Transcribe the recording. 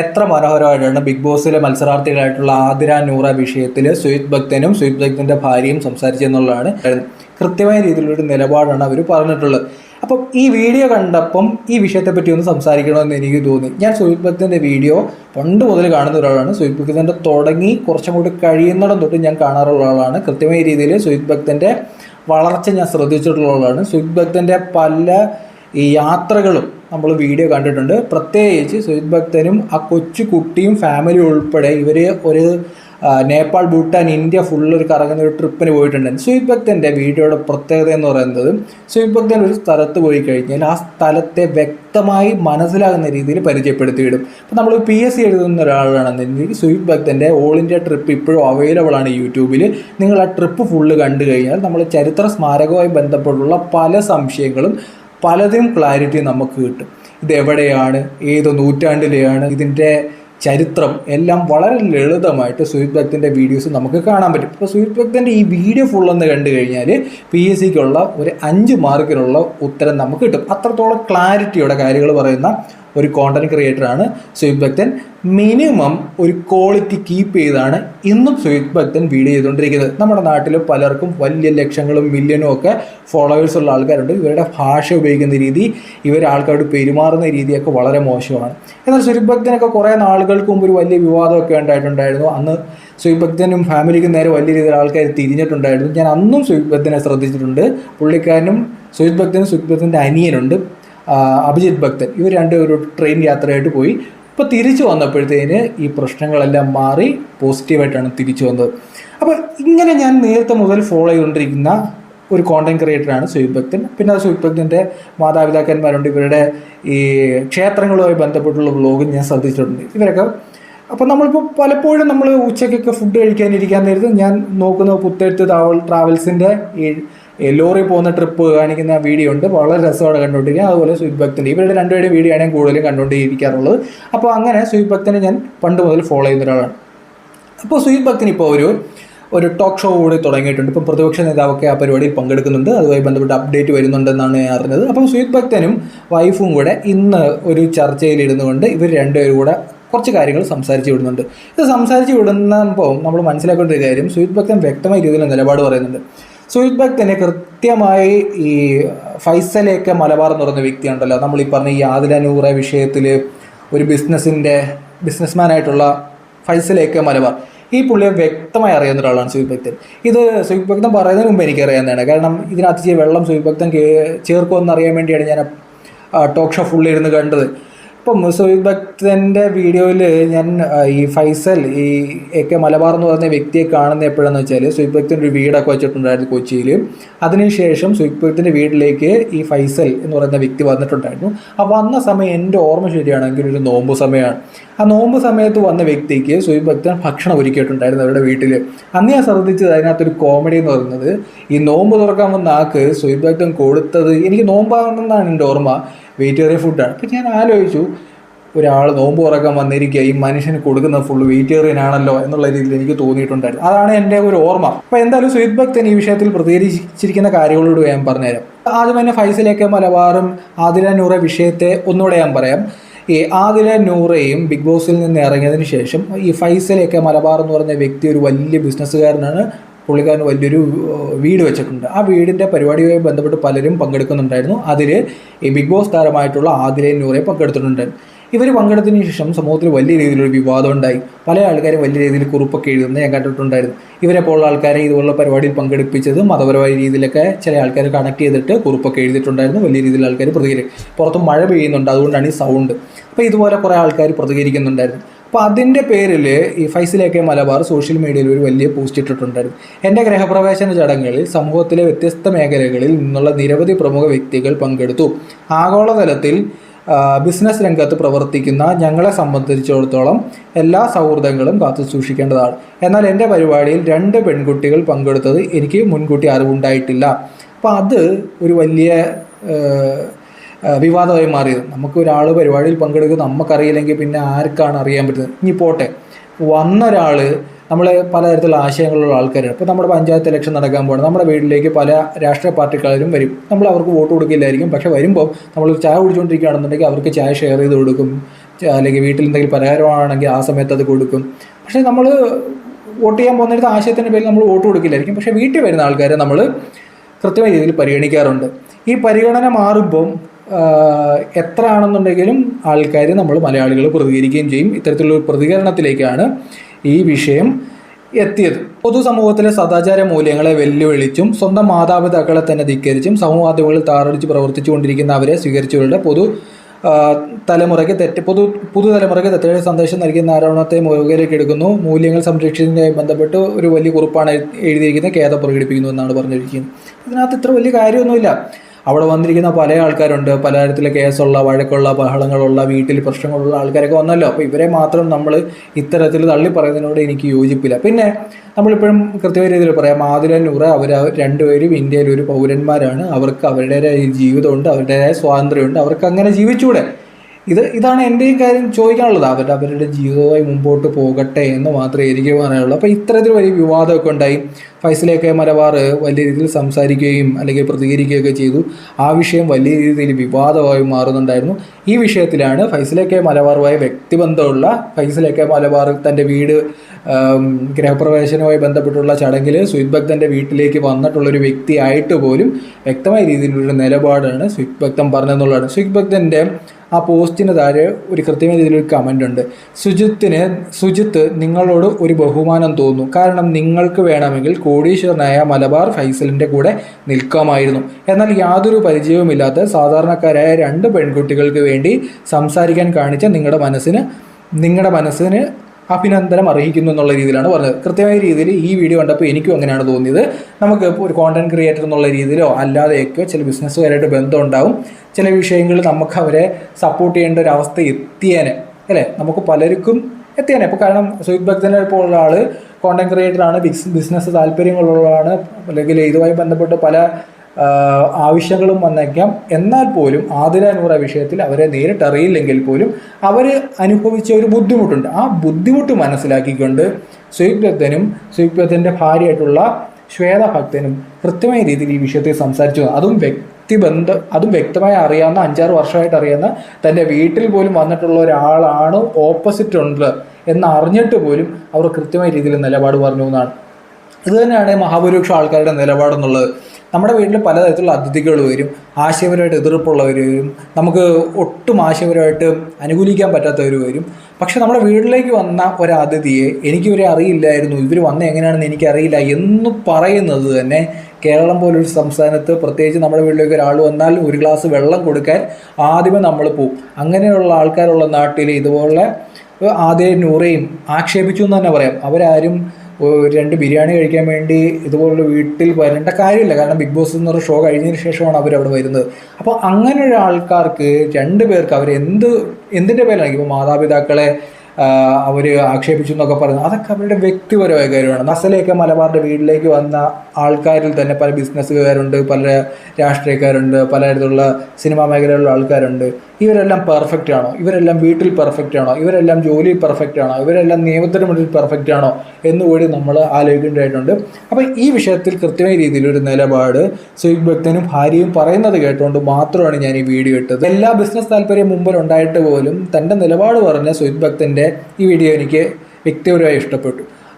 എത്ര മനോഹരമായിട്ടാണ് ബിഗ് ബോസിലെ മത്സരാർത്ഥികളായിട്ടുള്ള ആതിര നൂറ വിഷയത്തിൽ സുഹിത് ഭക്തനും സുഹിത് ഭക്തന്റെ ഭാര്യയും സംസാരിച്ചെന്നുള്ളതാണ് കൃത്യമായ രീതിയിലുള്ള ഒരു നിലപാടാണ് അവർ പറഞ്ഞിട്ടുള്ളത്. അപ്പം ഈ വീഡിയോ കണ്ടപ്പം ഈ വിഷയത്തെപ്പറ്റി ഒന്ന് സംസാരിക്കണമെന്ന് എനിക്ക് തോന്നി. ഞാൻ സുഹിത് ഭക്തന്റെ വീഡിയോ പണ്ട് മുതൽ കാണുന്ന ഒരാളാണ്. സുഹിത് ഭക്തന്റെ തുടങ്ങി കുറച്ചും കൂടി കഴിയുന്നിടം തൊട്ട് ഞാൻ കാണാറുള്ള ആളാണ് കൃത്യമായ രീതിയിൽ സുഹിത് ഭക്തന്റെ വളർച്ച ഞാൻ ശ്രദ്ധിച്ചിട്ടുള്ള ആളാണ് സുഹിത് ഭക്തന്റെ പല ഈ യാത്രകളും നമ്മൾ വീഡിയോ കണ്ടിട്ടുണ്ട്. പ്രത്യേകിച്ച് സുജിത് ഭക്തനും ആ കൊച്ചു കുട്ടിയും ഫാമിലി ഉൾപ്പെടെ ഇവർ ഒരു നേപ്പാൾ ഭൂട്ടാൻ ഇന്ത്യ ഫുള്ള് ഒരു കറങ്ങുന്ന ഒരു ട്രിപ്പിന് പോയിട്ടുണ്ട്. സുജിത് ഭക്തന്റെ വീഡിയോയുടെ പ്രത്യേകത എന്ന് പറയുന്നത് സുജിത് ഭക്തൻ ഒരു സ്ഥലത്ത് പോയി കഴിഞ്ഞാൽ ആ സ്ഥലത്തെ വ്യക്തമായി മനസ്സിലാകുന്ന രീതിയിൽ പരിചയപ്പെടുത്തിയിടും. അപ്പോൾ നമ്മൾ പി എസ് സി എഴുതുന്ന ഒരാളാണെന്നുണ്ടെങ്കിൽ സുജിത് ഭക്തന്റെ ഓൾ ഇന്ത്യ ട്രിപ്പ് ഇപ്പോഴും അവൈലബിൾ ആണ് യൂട്യൂബിൽ നിങ്ങൾ ആ ട്രിപ്പ് ഫുള്ള് കണ്ടു കഴിഞ്ഞാൽ നമ്മൾ ചരിത്ര സ്മാരകവുമായി ബന്ധപ്പെട്ടുള്ള പല സംശയങ്ങളും പലതിനും ക്ലാരിറ്റി നമുക്ക് കിട്ടും. ഇത് എവിടെയാണ് ഏത് നൂറ്റാണ്ടിലെയാണ്? ഇതിന്റെ ചരിത്രം എല്ലാം വളരെ ലളിതമായിട്ട് സുഹിത് ഭക്തിന്റെ വീഡിയോസ് നമുക്ക് കാണാൻ പറ്റും. ഇപ്പോൾ സുഹിത് ഭക്തിന്റെ ഈ വീഡിയോ ഫുള്ളൊന്ന് കണ്ടു കഴിഞ്ഞാൽ പി എസ് സിക്കുള്ള ഒരു അഞ്ച് മാർക്കിനുള്ള ഉത്തരം നമുക്ക് കിട്ടും. അത്രത്തോളം ക്ലാരിറ്റിയുടെ കാര്യങ്ങൾ പറയുന്ന ഒരു കോണ്ടന്റ് ക്രിയേറ്ററാണ് സുഹിത് ഭക്തൻ. മിനിമം ഒരു ക്വാളിറ്റി കീപ്പ് ചെയ്താണ് ഇന്നും സുഹിത് ഭക്തൻ വീഡിയോ ചെയ്തുകൊണ്ടിരിക്കുന്നത്. നമ്മുടെ നാട്ടിൽ പലർക്കും വലിയ ലക്ഷങ്ങളും മില്യനും ഒക്കെ ഫോളോവേഴ്സ് ഉള്ള ആൾക്കാരുണ്ട്. ഇവരുടെ ഭാഷ ഉപയോഗിക്കുന്ന രീതി ഇവർ ആൾക്കാരോട് പെരുമാറുന്ന രീതിയൊക്കെ വളരെ മോശമാണ്. എന്നാൽ സുഹിത് ഭക്തനൊക്കെ കുറേ നാളുകൾക്ക് മുമ്പ് ഒരു വലിയ വിവാദമൊക്കെ ഉണ്ടായിട്ടുണ്ടായിരുന്നു. അന്ന് സുജിത് ഭക്തനും ഫാമിലിക്കും നേരെ വലിയ രീതിയിൽ ആൾക്കാർ തിരിഞ്ഞിട്ടുണ്ടായിരുന്നു. ഞാൻ അന്നും സുജിത് ഭക്തനെ ശ്രദ്ധിച്ചിട്ടുണ്ട്. പുള്ളിക്കാരനും സുജിത് ഭക്തനും സുജിത് ഭക്തന്റെ അനിയനുണ്ട് അഭിജിത് ഭക്തൻ. ഇവർ രണ്ടും ഒരു ട്രെയിൻ യാത്രയായിട്ട് പോയി. ഇപ്പോൾ തിരിച്ചു വന്നപ്പോഴത്തേന് ഈ പ്രശ്നങ്ങളെല്ലാം മാറി പോസിറ്റീവായിട്ടാണ് തിരിച്ചു വന്നത്. അപ്പോൾ ഇങ്ങനെ ഞാൻ നേരത്തെ മുതൽ ഫോളോ ചെയ്തുകൊണ്ടിരിക്കുന്ന ഒരു കോണ്ടന്റ് ക്രിയേറ്ററാണ് സുഹിബ് ഭക്തൻ. പിന്നെ സുജിത് ഭക്തന്റെ മാതാപിതാക്കന്മാരുണ്ട്. ഇവരുടെ ഈ ക്ഷേത്രങ്ങളുമായി ബന്ധപ്പെട്ടുള്ള വ്ലോഗും ഞാൻ ശ്രദ്ധിച്ചിട്ടുണ്ട്. ഇവരൊക്കെ അപ്പോൾ നമ്മളിപ്പോൾ പലപ്പോഴും നമ്മൾ ഉച്ചയ്ക്കൊക്കെ ഫുഡ് കഴിക്കാനിരിക്കാൻ നേരത്ത് ഞാൻ നോക്കുന്ന പുത്തേഴ്ത്ത് ട്രാവൽ ട്രാവൽസിന്റെ ഈ ലോറി പോകുന്ന ട്രിപ്പ് കാണിക്കുന്ന വീഡിയോ ഉണ്ട്. വളരെ രസമാണ് കണ്ടുകൊണ്ടിരിക്കുക അതുപോലെ സുഹിബ് ഭക്തന്റെ. ഇവരുടെ രണ്ടുപേരുടെ വീഡിയോ ആണ് ഞാൻ കൂടുതലും കണ്ടുകൊണ്ടിരിക്കാറുള്ളത്. അപ്പോൾ അങ്ങനെ സുഹിബ് ഭക്തനെ ഞാൻ പണ്ട് മുതൽ ഫോളോ ചെയ്യുന്ന ഒരാളാണ്. അപ്പോൾ സുഹിബ് ഭക്തൻ ഇപ്പോൾ ഒരു ഒരു ടോക്ക് ഷോ കൂടി തുടങ്ങിയിട്ടുണ്ട്. ഇപ്പം പ്രതിപക്ഷ നേതാവൊക്കെ ആ പരിപാടിയിൽ പങ്കെടുക്കുന്നുണ്ട്. അതുമായി ബന്ധപ്പെട്ട് അപ്ഡേറ്റ് വരുന്നുണ്ടെന്നാണ് ഞാൻ അറിഞ്ഞത്. അപ്പം സുജിത് ഭക്തനും വൈഫും കൂടെ ഇന്ന് ഒരു ചർച്ചയിലിരുന്നു കൊണ്ട് ഇവർ രണ്ടുപേരും കൂടെ കുറച്ച് കാര്യങ്ങൾ സംസാരിച്ച് വിടുന്നുണ്ട്. ഇത് സംസാരിച്ച് വിടുന്നപ്പോൾ നമ്മൾ മനസ്സിലാക്കേണ്ട ഒരു കാര്യം സുജിത് ഭക്തൻ വ്യക്തമായ രീതിയിൽ നിലപാട് പറയുന്നുണ്ട്. സുജിത് ഭക്തനെ കൃത്യമായി ഈ ഫൈസലേക്ക് മലബാർ എന്ന് പറയുന്ന വ്യക്തിയുണ്ടല്ലോ. നമ്മൾ ഈ പറഞ്ഞ ഈ ആദില വിഷയത്തിൽ ഒരു ബിസിനസ്സിന്റെ ബിസിനസ്മാനായിട്ടുള്ള ഫൈസലേക്ക് മലബാർ. ഈ പുള്ളിയെ വ്യക്തമായി അറിയുന്ന ഒരാളാണ് സുജിത് ഭക്തൻ. ഇത് സുജിത് ഭക്തൻ പറയുന്നതിന് മുമ്പ് എനിക്ക് അറിയാവുന്നതാണ് കാരണം ഇതിനകത്ത് വെള്ളം സുജിത് ഭക്തൻ ചേർക്കുമെന്ന് അറിയാൻ വേണ്ടിയാണ് ഞാൻ ടോക്ക് ഷോ ഫുള്ളി ഇരുന്ന് കണ്ടത്. ഇപ്പം സുജിത് ഭക്തന്റെ വീഡിയോയിൽ ഞാൻ ഈ ഫൈസൽ ഈ എ കെ മലബാർ എന്ന് പറയുന്ന വ്യക്തിയെ കാണുന്ന എപ്പോഴാന്ന് വെച്ചാൽ സുജിത് ഭക്തൻ ഒരു വീടൊക്കെ വെച്ചിട്ടുണ്ടായിരുന്നു കൊച്ചിയിൽ. അതിനുശേഷം സുജിത് ഭക്തന്റെ വീട്ടിലേക്ക് ഈ ഫൈസൽ എന്ന് പറയുന്ന വ്യക്തി വന്നിട്ടുണ്ടായിരുന്നു. ആ വന്ന സമയം എന്റെ ഓർമ്മ ശരിയാണെങ്കിൽ ഒരു നോമ്പ് സമയമാണ്. ആ നോമ്പ് സമയത്ത് വന്ന വ്യക്തിക്ക് സുജിത് ഭക്തൻ ഭക്ഷണം ഒരുക്കിയിട്ടുണ്ടായിരുന്നു അവരുടെ വീട്ടിൽ. അന്ന് ഞാൻ ശ്രദ്ധിച്ചത് അതിനകത്തൊരു കോമഡി എന്ന് പറയുന്നത് ഈ നോമ്പ് തുറക്കാൻ വന്ന ആൾക്ക് സുജിത് ഭക്തൻ കൊടുത്തത് എനിക്ക് നോമ്പാണെന്നാണ് എന്റെ ഓർമ്മ. വെജിറ്റേറിയൻ ഫുഡാണ് അപ്പം ഞാൻ ആലോചിച്ചു ഒരാൾ നോമ്പ് തുറക്കാൻ വന്നിരിക്കുക ഈ മനുഷ്യന് കൊടുക്കുന്ന ഫുൾ വെജിറ്റേറിയൻ ആണല്ലോ എന്നുള്ള രീതിയിൽ എനിക്ക് തോന്നിയിട്ടുണ്ടായിരുന്നു. അതാണ് എന്റെ ഒരു ഓർമ്മ. അപ്പോൾ എന്തായാലും സുഹിത് ഭക്തൻ ഈ വിഷയത്തിൽ പ്രതികരിച്ചിരിക്കുന്ന കാര്യങ്ങളോട് ഞാൻ പറഞ്ഞുതരാം. ആദ്യം തന്നെ ഫൈസലേക്ക് മലബാറും ആദില നൂറ വിഷയത്തെ ഒന്നുകൂടെ ഞാൻ പറയാം. ഈ ആദില നൂറയും ബിഗ് ബോസിൽ നിന്ന് ഇറങ്ങിയതിന് ശേഷം ഈ ഫൈസലേക്ക് മലബാർ എന്ന് പറഞ്ഞ വ്യക്തി ഒരു വലിയ ബിസിനസ്സുകാരനാണ് പുള്ളിക്കാരന് വലിയൊരു വീട് വെച്ചിട്ടുണ്ട്. ആ വീടിന്റെ പരിപാടിയുമായി ബന്ധപ്പെട്ട് പലരും പങ്കെടുക്കുന്നുണ്ടായിരുന്നു. അതിൽ ഈ ബിഗ് ബോസ് താരമായിട്ടുള്ള ആദിലയും നൂറെ പങ്കെടുത്തിട്ടുണ്ടായിരുന്നു ഇവർ പങ്കെടുത്തതിന് ശേഷം സമൂഹത്തിൽ വലിയ രീതിയിലൊരു വിവാദം ഉണ്ടായി. പല ആൾക്കാരും വലിയ രീതിയിൽ കുറിപ്പൊക്കെ എഴുതുന്നത് ഞാൻ കണ്ടിട്ടുണ്ടായിരുന്നു. ഇവരെ പോലുള്ള ആൾക്കാരെ ഇതുപോലുള്ള പരിപാടിയിൽ പങ്കെടുപ്പിച്ചത് മതപരമായ രീതിയിലൊക്കെ ചില ആൾക്കാർ കണക്ട് ചെയ്തിട്ട് കുറിപ്പൊക്കെ എഴുതിയിട്ടുണ്ടായിരുന്നു. വലിയ രീതിയിൽ ആൾക്കാർ പ്രതികരിക്കും. പുറത്ത് മഴ പെയ്യുന്നുണ്ട്. അതുകൊണ്ടാണ് ഈ സൗണ്ട് അപ്പോൾ ഇതുപോലെ കുറേ ആൾക്കാർ പ്രതികരിക്കുന്നുണ്ടായിരുന്നു. അപ്പോൾ അതിന്റെ പേരിൽ ഈ ഫൈസിലേക്ക് മലബാർ സോഷ്യൽ മീഡിയയിൽ ഒരു വലിയ പോസ്റ്റ് ഇട്ടിട്ടുണ്ടായിരുന്നു. എന്റെ ഗ്രഹപ്രവേശന ചടങ്ങുകളിൽ സമൂഹത്തിലെ വ്യത്യസ്ത മേഖലകളിൽ നിന്നുള്ള നിരവധി പ്രമുഖ വ്യക്തികൾ പങ്കെടുത്തു. ആഗോളതലത്തിൽ ബിസിനസ് രംഗത്ത് പ്രവർത്തിക്കുന്ന ഞങ്ങളെ സംബന്ധിച്ചിടത്തോളം എല്ലാ സൗഹൃദങ്ങളും കാത്തു സൂക്ഷിക്കേണ്ടതാണ്. എന്നാൽ എന്റെ പരിപാടിയിൽ രണ്ട് പെൺകുട്ടികൾ പങ്കെടുത്തത് എനിക്ക് മുൻകൂട്ടി അറിവുണ്ടായിട്ടില്ല. അപ്പോൾ അത് ഒരു വലിയ വിവാദമായി മാറിയത്. നമുക്ക് ഒരാൾ പരിപാടിയിൽ പങ്കെടുക്കുക നമുക്കറിയില്ലെങ്കിൽ പിന്നെ ആർക്കാണ് അറിയാൻ പറ്റുന്നത്? ഇനി പോട്ടെ. വന്ന ഒരാൾ നമ്മൾ പലതരത്തിലുള്ള ആശയങ്ങളുള്ള ആൾക്കാരാണ്. ഇപ്പോൾ നമ്മുടെ പഞ്ചായത്ത് ഇലക്ഷൻ നടക്കാൻ പോകണം നമ്മുടെ വീട്ടിലേക്ക് പല രാഷ്ട്രീയ പാർട്ടിക്കാരും വരും. നമ്മൾ അവർക്ക് വോട്ട് കൊടുക്കില്ലായിരിക്കും. പക്ഷേ വരുമ്പോൾ നമ്മൾ ചായ കുടിച്ചുകൊണ്ടിരിക്കുകയാണെന്നുണ്ടെങ്കിൽ അവർക്ക് ചായ ഷെയർ ചെയ്ത് കൊടുക്കും. അല്ലെങ്കിൽ വീട്ടിൽ എന്തെങ്കിലും പലഹാരമാണെങ്കിൽ ആ സമയത്ത് അത് കൊടുക്കും. പക്ഷേ നമ്മൾ വോട്ട് ചെയ്യാൻ പോകുന്നിടത്ത് ആശയത്തിന്റെ പേരിൽ നമ്മൾ വോട്ട് കൊടുക്കില്ലായിരിക്കും. പക്ഷേ വീട്ടിൽ വരുന്ന ആൾക്കാരെ നമ്മൾ കൃത്യമായ രീതിയിൽ പരിഗണിക്കാറുണ്ട്. ഈ പരിഗണന മാറുമ്പം എത്ര ആണെന്നുണ്ടെങ്കിലും ആൾക്കാർ നമ്മൾ മലയാളികൾ പ്രതികരിക്കുകയും ചെയ്യും. ഇത്തരത്തിലുള്ള പ്രതികരണത്തിലേക്കാണ് ഈ വിഷയം എത്തിയത്. പൊതുസമൂഹത്തിലെ സദാചാര മൂല്യങ്ങളെ വെല്ലുവിളിച്ചും സ്വന്തം മാതാപിതാക്കളെ തന്നെ ധിക്കരിച്ചും സമൂഹമാധ്യമങ്ങളിൽ താറടിച്ച് പ്രവർത്തിച്ചുകൊണ്ടിരിക്കുന്ന അവരെ സ്വീകരിച്ചവരുടെ പൊതു തലമുറയ്ക്ക് തെറ്റ് പൊതു പുതുതലമുറയ്ക്ക് തെറ്റായ സന്ദേശം നൽകിയ ആരോപണത്തെ മുഖവിലേക്ക് എടുക്കുന്നു. മൂല്യങ്ങൾ സംരക്ഷിക്കുന്നതുമായി ബന്ധപ്പെട്ട് ഒരു വലിയ കുറിപ്പാണ് എഴുതിയിരിക്കുന്നത്. ഖേദം പ്രകടിപ്പിക്കുന്നു എന്നാണ് പറഞ്ഞിരിക്കുന്നത്. ഇതിനകത്ത് ഇത്ര വലിയ കാര്യമൊന്നുമില്ല. അവിടെ വന്നിരിക്കുന്ന പല ആൾക്കാരുണ്ട്. പലതരത്തിലെ കേസുള്ള വഴക്കുള്ള ബഹളങ്ങളുള്ള വീട്ടിൽ പ്രശ്നങ്ങളുള്ള ആൾക്കാരൊക്കെ വന്നല്ലോ. അപ്പോൾ ഇവരെ മാത്രം നമ്മൾ ഇത്തരത്തിൽ തള്ളി പറയുന്നതിനോട് എനിക്ക് യോജിപ്പില്ല. പിന്നെ നമ്മളിപ്പോഴും കൃത്യമായ രീതിയിൽ പറയാം. മാധുരൻ നൂറ അവർ രണ്ടുപേരും ഇന്ത്യയിലൊരു പൗരന്മാരാണ്. അവർക്ക് അവരുടേതായ ജീവിതമുണ്ട് അവരുടേതായ സ്വാതന്ത്ര്യമുണ്ട്. അവർക്ക് അങ്ങനെ ജീവിച്ചൂടെ. ഇത് ഇതാണ് എന്റെയും കാര്യം ചോദിക്കാനുള്ളത്. അവരുടെ അവരുടെ ജീവിതവുമായി മുമ്പോട്ട് പോകട്ടെ എന്ന് മാത്രമേ എനിക്ക് പറയാനുള്ളൂ. അപ്പോൾ ഇത്തരത്തിൽ വലിയ വിവാദമൊക്കെ ഉണ്ടായി. ഫൈസലൊക്കെ മലബാർ വലിയ രീതിയിൽ സംസാരിക്കുകയും അല്ലെങ്കിൽ പ്രതികരിക്കുകയൊക്കെ ചെയ്തു. ആ വിഷയം വലിയ രീതിയിൽ വിവാദമായി മാറുന്നുണ്ടായിരുന്നു. ഈ വിഷയത്തിലാണ് ഫൈസലൊക്കെ മലബാറുമായി വ്യക്തിബന്ധമുള്ള ഫൈസലൊക്കെ മലബാർ തന്റെ വീട് ഗ്രഹപ്രവേശനവുമായി ബന്ധപ്പെട്ടുള്ള ചടങ്ങിൽ സുയിത് ഭക്തന്റെ വീട്ടിലേക്ക് വന്നിട്ടുള്ളൊരു വ്യക്തിയായിട്ട് പോലും വ്യക്തമായ രീതിയിലുള്ള നിലപാടാണ് സുയിത് ഭക്തൻ പറഞ്ഞതെന്നുള്ളതാണ് സുയിത് ഭക്തന്റെ ആ പോസ്റ്റിന് താഴെ ഒരു കൃത്യമായ രീതിയിൽ ഒരു കമന്റ് ഉണ്ട്. സുജിത്തിന് സുജിത്ത് നിങ്ങളോട് ഒരു ബഹുമാനം തോന്നുന്നു. കാരണം നിങ്ങൾക്ക് വേണമെങ്കിൽ കോടീശ്വരനായ മലബാർ ഫൈസലിന്റെ കൂടെ നിൽക്കാമായിരുന്നു. എന്നാൽ യാതൊരു പരിചയവുമില്ലാത്ത സാധാരണക്കാരായ രണ്ട് പെൺകുട്ടികൾക്ക് വേണ്ടി സംസാരിക്കാൻ കാണിച്ച നിങ്ങളുടെ മനസ്സിന് നിങ്ങളുടെ മനസ്സിന് അഭിനന്ദനം അർഹിക്കുന്നു എന്നുള്ള രീതിയിലാണ് പറഞ്ഞത്. കൃത്യമായ രീതിയിൽ ഈ വീഡിയോ കണ്ടപ്പോൾ എനിക്കും അങ്ങനെയാണ് തോന്നിയത്. നമുക്ക് ഒരു കോണ്ടന്റ് ക്രിയേറ്റർ എന്നുള്ള രീതിയിലോ അല്ലാതെയൊക്കെ ചില ബിസിനസ്സുകാരായിട്ട് ബന്ധം ഉണ്ടാവും ചില വിഷയങ്ങളിൽ നമുക്ക് അവരെ സപ്പോർട്ട് ചെയ്യേണ്ട ഒരു അവസ്ഥ എത്തിയേനെ. അല്ലേ? നമുക്ക് പലർക്കും എത്തിയേനെ. ഇപ്പോൾ കാരണം സുഹിത് ഭക്തനെ പോലുള്ള ആൾ കോണ്ടന്റ് ക്രിയേറ്ററാണ് ബിസിനസ് താല്പര്യങ്ങളുള്ളതാണ് അല്ലെങ്കിൽ ഇതുമായി ബന്ധപ്പെട്ട് പല ആവശ്യങ്ങളും വന്നേക്കാം. എന്നാൽ പോലും ആതിര നൂറ വിഷയത്തിൽ അവരെ നേരിട്ട് അറിയില്ലെങ്കിൽ പോലും അവർ അനുഭവിച്ച ഒരു ബുദ്ധിമുട്ടുണ്ട്. ആ ബുദ്ധിമുട്ട് മനസ്സിലാക്കിക്കൊണ്ട് സുയുക് ഭക്തനും സുയുക് ഭക്തന്റെ ഭാര്യയായിട്ടുള്ള ശ്വേതഭക്തനും കൃത്യമായ രീതിയിൽ ഈ വിഷയത്തിൽ സംസാരിച്ചു. അതും വ്യക്തിബന്ധ അതും വ്യക്തമായി അറിയാവുന്ന അഞ്ചാറ് വർഷമായിട്ട് അറിയാവുന്ന തന്റെ വീട്ടിൽ പോലും വന്നിട്ടുള്ള ഒരാളാണ് ഓപ്പോസിറ്റ് ഉണ്ട് എന്ന് അറിഞ്ഞിട്ട് പോലും അവർ കൃത്യമായ രീതിയിൽ നിലപാട് പറഞ്ഞു എന്നാണ്. ഇത് തന്നെയാണ് മഹാഭൂരിപക്ഷം ആൾക്കാരുടെ നിലപാടെന്നുള്ളത്. നമ്മുടെ വീട്ടിൽ പലതരത്തിലുള്ള അതിഥികൾ വരും ആശയപരമായിട്ട് എതിർപ്പുള്ളവർ വരും നമുക്ക് ഒട്ടും ആശയപരമായിട്ട് അനുകൂലിക്കാൻ പറ്റാത്തവർ വരും. പക്ഷെ നമ്മുടെ വീട്ടിലേക്ക് വന്ന ഒരതിഥിയെ എനിക്കിവരെ അറിയില്ലായിരുന്നു ഇവർ വന്ന എങ്ങനെയാണെന്ന് എനിക്കറിയില്ല എന്ന് പറയുന്നത് തന്നെ കേരളം പോലൊരു സംസ്ഥാനത്ത് പ്രത്യേകിച്ച് നമ്മുടെ വീട്ടിലേക്ക് ഒരാൾ വന്നാൽ ഒരു ഗ്ലാസ് വെള്ളം കൊടുക്കാൻ ആദ്യമേ നമ്മൾ പോവും. അങ്ങനെയുള്ള ആൾക്കാരുള്ള നാട്ടിൽ ഇതുപോലെ ആദ്യം നൂറയും ആക്ഷേപിച്ചു എന്ന് തന്നെ പറയാം. അവരാരും രണ്ട് ബിരിയാണി കഴിക്കാൻ വേണ്ടി ഇതുപോലുള്ള വീട്ടിൽ വരേണ്ട കാര്യമില്ല. കാരണം ബിഗ് ബോസ് എന്നൊരു ഷോ കഴിഞ്ഞതിന് ശേഷമാണ് അവർ അവിടെ വരുന്നത്. അപ്പോൾ അങ്ങനെ ഒരു ആൾക്കാർക്ക് രണ്ട് പേർക്ക് അവർ എന്ത് എന്തിന്റെ പേരിലായിരിക്കും? ഇപ്പോൾ മാതാപിതാക്കളെ അവർ ആക്ഷേപിച്ചു എന്നൊക്കെ പറഞ്ഞു. അതൊക്കെ അവരുടെ വ്യക്തിപരമായ കാര്യമാണ്. നസലയൊക്കെ മലബാറിന്റെ വീട്ടിലേക്ക് വന്ന ആൾക്കാരിൽ തന്നെ പല ബിസിനസ്സുകാരുണ്ട് പല രാഷ്ട്രീയക്കാരുണ്ട് പലതരത്തിലുള്ള സിനിമാ മേഖലയിലുള്ള ആൾക്കാരുണ്ട്. ഇവരെല്ലാം പെർഫെക്റ്റ് ആണോ? ഇവരെല്ലാം വീട്ടിൽ പെർഫെക്റ്റ് ആണോ? ഇവരെല്ലാം ജോലിയിൽ പെർഫെക്റ്റ് ആണോ? ഇവരെല്ലാം നിയമത്തിന് മുന്നിൽ പെർഫെക്റ്റ് ആണോ? എന്നുകൂടി നമ്മൾ ആലോചിക്കേണ്ടതായിട്ടുണ്ട്. അപ്പോൾ ഈ വിഷയത്തിൽ കൃത്യമായ രീതിയിലൊരു നിലപാട് സുയിക് ഭക്തനും ഭാര്യയും പറയുന്നത് കേട്ടുകൊണ്ട് മാത്രമാണ് ഞാൻ ഈ വീഡിയോ ഇട്ടത്. എല്ലാ ബിസിനസ് താല്പര്യം മുമ്പിൽ ഉണ്ടായിട്ട് പോലും തന്റെ നിലപാട് പറഞ്ഞ സുഹിത് ഭക്തന്റെ ഈ വീഡിയോ എനിക്ക് വ്യക്തിപരമായി ഇഷ്ടപ്പെട്ടു.